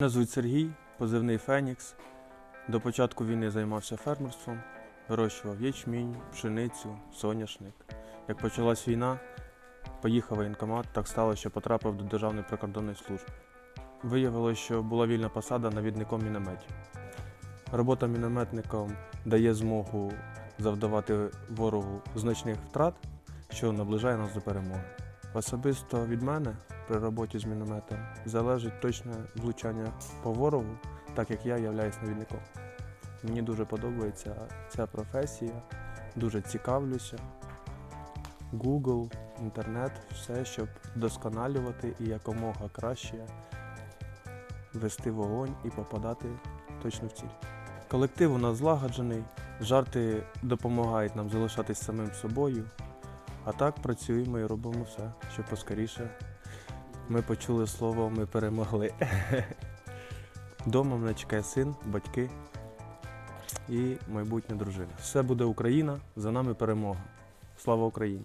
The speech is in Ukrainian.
Мене звуть Сергій, позивний Фенікс. До початку війни займався фермерством, вирощував ячмінь, пшеницю, соняшник. Як почалась війна, поїхав воєнкомат, так стало, що потрапив до Державної прикордонної служби. Виявилося, що була вільна посада навідником мінометів. Робота мінометником дає змогу завдавати ворогу значних втрат, що наближає нас до перемоги. Особисто від мене при роботі з мінометом залежить точне влучання по ворогу, так як я являюсь навідником. Мені дуже подобається ця професія, дуже цікавлюся. Google, інтернет, все, щоб досконалювати і якомога краще вести вогонь і попадати точно в ціль. Колектив у нас злагоджений, жарти допомагають нам залишатись самим собою. А так працюємо і робимо все, щоб поскоріше ми почули слово ми перемогли. Дома мене чекає син, батьки і майбутня дружина. Все буде Україна, за нами перемога. Слава Україні!